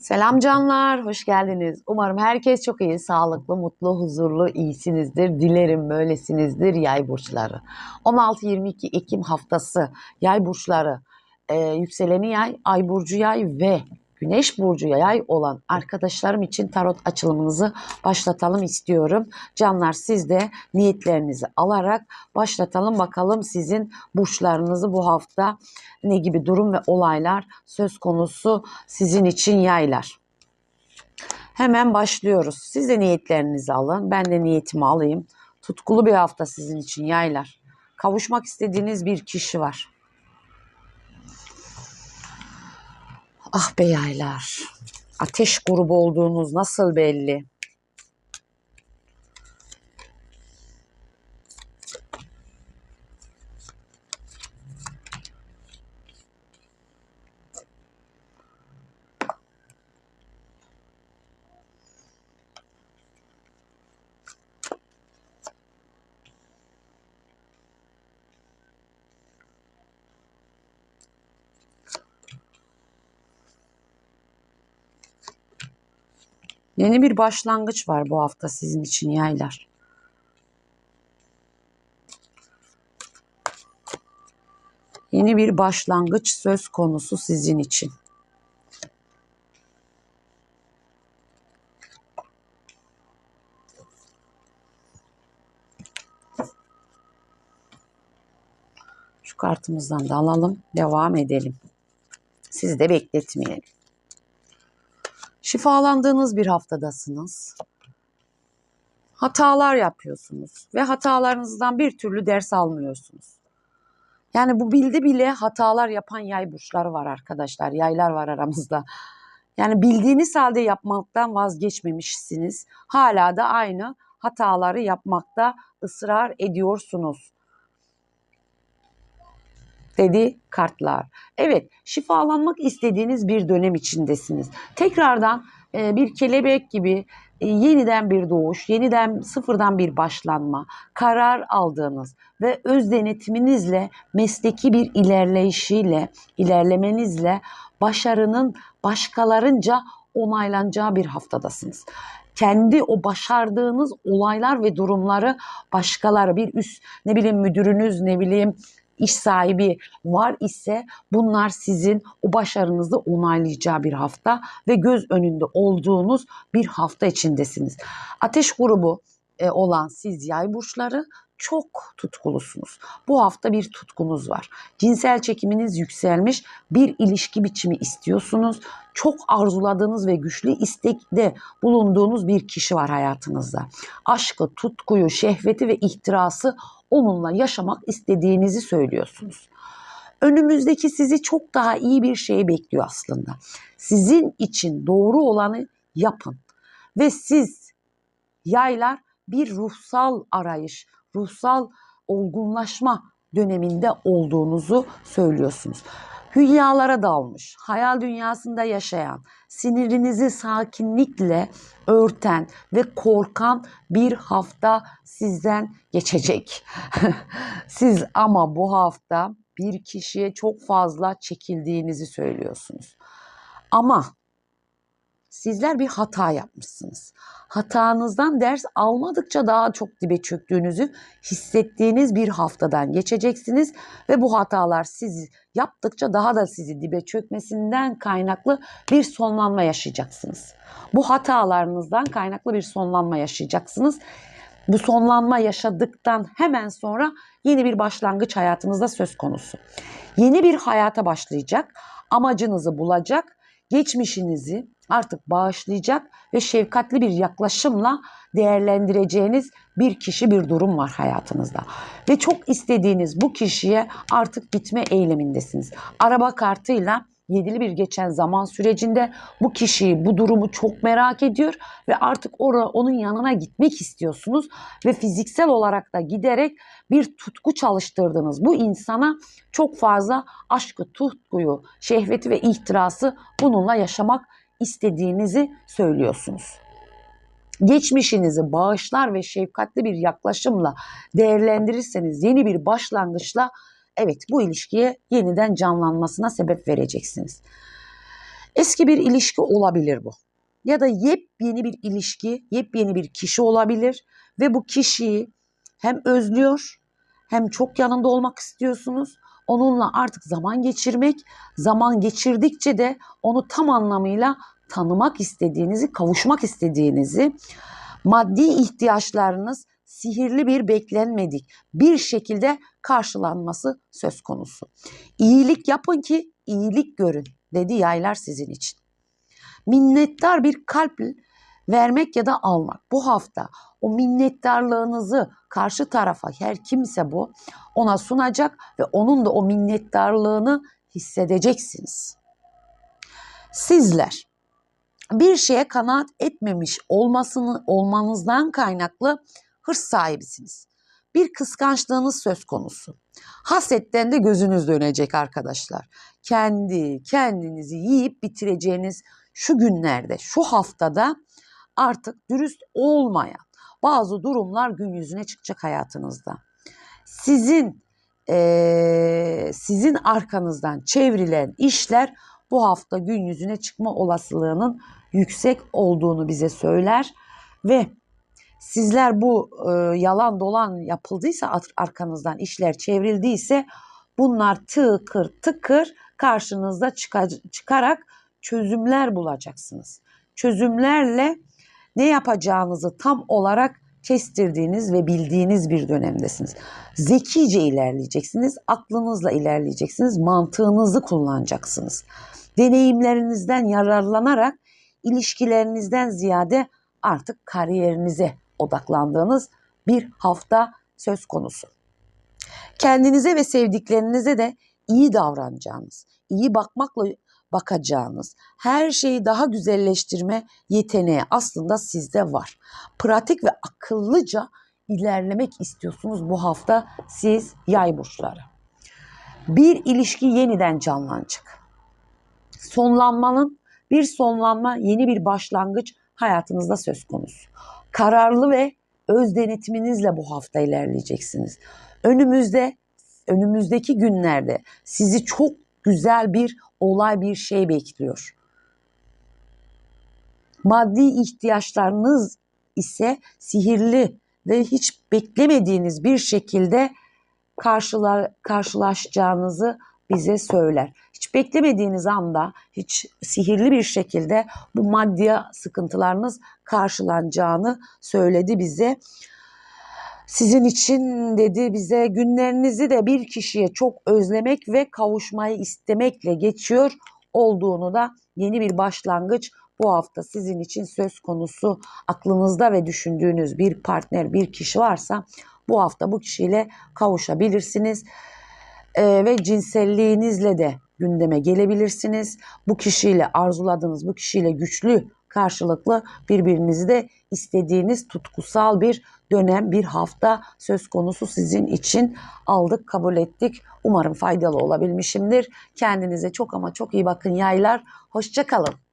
Selam canlar, hoş geldiniz. Umarım herkes çok iyi, sağlıklı, mutlu, huzurlu, iyisinizdir. Dilerim böylesinizdir yay burçları. 16-22 Ekim haftası yay burçları, e, yükseleni yay, ay burcu yay ve güneş burcu yay olan arkadaşlarım için tarot açılımınızı başlatalım istiyorum. Canlar siz de niyetlerinizi alarak başlatalım bakalım sizin burçlarınızı bu hafta ne gibi durum ve olaylar söz konusu sizin için yaylar. Hemen başlıyoruz. Siz de niyetlerinizi alın. Ben de niyetimi alayım. Tutkulu bir hafta sizin için yaylar. Kavuşmak istediğiniz bir kişi var. Ah be yaylar. Ateş grubu olduğunuz nasıl belli? Yeni bir başlangıç var bu hafta sizin için yaylar. Yeni bir başlangıç söz konusu sizin için. Şu kartımızdan da alalım, devam edelim. Sizi de bekletmeyelim. Şifalandığınız bir haftadasınız. Hatalar yapıyorsunuz ve hatalarınızdan bir türlü ders almıyorsunuz. Yani bu bildi bile hatalar yapan yay burçları var arkadaşlar. Yaylar var aramızda. Yani bildiğiniz halde yapmaktan vazgeçmemişsiniz. Hala da aynı hataları yapmakta ısrar ediyorsunuz dedi kartlar. Evet, şifalanmak istediğiniz bir dönem içindesiniz. Tekrardan e, bir kelebek gibi e, yeniden bir doğuş, yeniden sıfırdan bir başlanma, karar aldığınız ve öz denetiminizle, mesleki bir ilerleyişiyle, ilerlemenizle başarının başkalarınca onaylanacağı bir haftadasınız kendi o başardığınız olaylar ve durumları başkaları bir üst ne bileyim müdürünüz ne bileyim iş sahibi var ise bunlar sizin o başarınızı onaylayacağı bir hafta ve göz önünde olduğunuz bir hafta içindesiniz. Ateş grubu e, olan siz yay burçları çok tutkulusunuz. Bu hafta bir tutkunuz var. Cinsel çekiminiz yükselmiş, bir ilişki biçimi istiyorsunuz. Çok arzuladığınız ve güçlü istekte bulunduğunuz bir kişi var hayatınızda. Aşkı, tutkuyu, şehveti ve ihtirası onunla yaşamak istediğinizi söylüyorsunuz. Önümüzdeki sizi çok daha iyi bir şey bekliyor aslında. Sizin için doğru olanı yapın ve siz yaylar bir ruhsal arayış, ruhsal olgunlaşma döneminde olduğunuzu söylüyorsunuz. Hülyalara dalmış, hayal dünyasında yaşayan, sinirinizi sakinlikle örten ve korkan bir hafta sizden geçecek. Siz ama bu hafta bir kişiye çok fazla çekildiğinizi söylüyorsunuz. Ama sizler bir hata yapmışsınız. Hatanızdan ders almadıkça daha çok dibe çöktüğünüzü hissettiğiniz bir haftadan geçeceksiniz ve bu hatalar sizi yaptıkça daha da sizi dibe çökmesinden kaynaklı bir sonlanma yaşayacaksınız. Bu hatalarınızdan kaynaklı bir sonlanma yaşayacaksınız. Bu sonlanma yaşadıktan hemen sonra yeni bir başlangıç hayatınızda söz konusu. Yeni bir hayata başlayacak, amacınızı bulacak, geçmişinizi artık bağışlayacak ve şefkatli bir yaklaşımla değerlendireceğiniz bir kişi bir durum var hayatınızda. Ve çok istediğiniz bu kişiye artık gitme eylemindesiniz. Araba kartıyla yedili bir geçen zaman sürecinde bu kişiyi, bu durumu çok merak ediyor ve artık orada onun yanına gitmek istiyorsunuz ve fiziksel olarak da giderek bir tutku çalıştırdınız. Bu insana çok fazla aşkı, tutkuyu, şehveti ve ihtirası bununla yaşamak istediğinizi söylüyorsunuz. Geçmişinizi bağışlar ve şefkatli bir yaklaşımla değerlendirirseniz yeni bir başlangıçla evet bu ilişkiye yeniden canlanmasına sebep vereceksiniz. Eski bir ilişki olabilir bu. Ya da yepyeni bir ilişki, yepyeni bir kişi olabilir ve bu kişiyi hem özlüyor hem çok yanında olmak istiyorsunuz. Onunla artık zaman geçirmek, zaman geçirdikçe de onu tam anlamıyla tanımak istediğinizi, kavuşmak istediğinizi, maddi ihtiyaçlarınız sihirli bir beklenmedik bir şekilde karşılanması söz konusu. İyilik yapın ki iyilik görün dedi yaylar sizin için. Minnettar bir kalp vermek ya da almak. Bu hafta o minnettarlığınızı karşı tarafa her kimse bu ona sunacak ve onun da o minnettarlığını hissedeceksiniz. Sizler bir şeye kanaat etmemiş olmasını olmanızdan kaynaklı hırs sahibisiniz. Bir kıskançlığınız söz konusu. Hasetten de gözünüz dönecek arkadaşlar. Kendi kendinizi yiyip bitireceğiniz şu günlerde, şu haftada artık dürüst olmayan bazı durumlar gün yüzüne çıkacak hayatınızda. Sizin ee, sizin arkanızdan çevrilen işler bu hafta gün yüzüne çıkma olasılığının yüksek olduğunu bize söyler ve sizler bu e, yalan dolan yapıldıysa arkanızdan işler çevrildiyse bunlar tıkır tıkır karşınızda çıkarak çözümler bulacaksınız. Çözümlerle ne yapacağınızı tam olarak kestirdiğiniz ve bildiğiniz bir dönemdesiniz. Zekice ilerleyeceksiniz, aklınızla ilerleyeceksiniz, mantığınızı kullanacaksınız. Deneyimlerinizden yararlanarak ilişkilerinizden ziyade artık kariyerinize odaklandığınız bir hafta söz konusu. Kendinize ve sevdiklerinize de iyi davranacağınız, iyi bakmakla bakacağınız, her şeyi daha güzelleştirme yeteneği aslında sizde var. Pratik ve akıllıca ilerlemek istiyorsunuz bu hafta siz yay burçları. Bir ilişki yeniden canlanacak. Sonlanmanın bir sonlanma, yeni bir başlangıç hayatınızda söz konusu. Kararlı ve öz denetiminizle bu hafta ilerleyeceksiniz. Önümüzde önümüzdeki günlerde sizi çok güzel bir olay, bir şey bekliyor. Maddi ihtiyaçlarınız ise sihirli ve hiç beklemediğiniz bir şekilde karşıla, karşılaşacağınızı bize söyler. Hiç beklemediğiniz anda hiç sihirli bir şekilde bu maddi sıkıntılarınız karşılanacağını söyledi bize. Sizin için dedi bize günlerinizi de bir kişiye çok özlemek ve kavuşmayı istemekle geçiyor olduğunu da yeni bir başlangıç bu hafta sizin için söz konusu aklınızda ve düşündüğünüz bir partner, bir kişi varsa bu hafta bu kişiyle kavuşabilirsiniz. Ee, ve cinselliğinizle de gündeme gelebilirsiniz. Bu kişiyle arzuladığınız, bu kişiyle güçlü karşılıklı birbirinizi de istediğiniz tutkusal bir dönem, bir hafta söz konusu sizin için aldık, kabul ettik. Umarım faydalı olabilmişimdir. Kendinize çok ama çok iyi bakın yaylar. Hoşçakalın.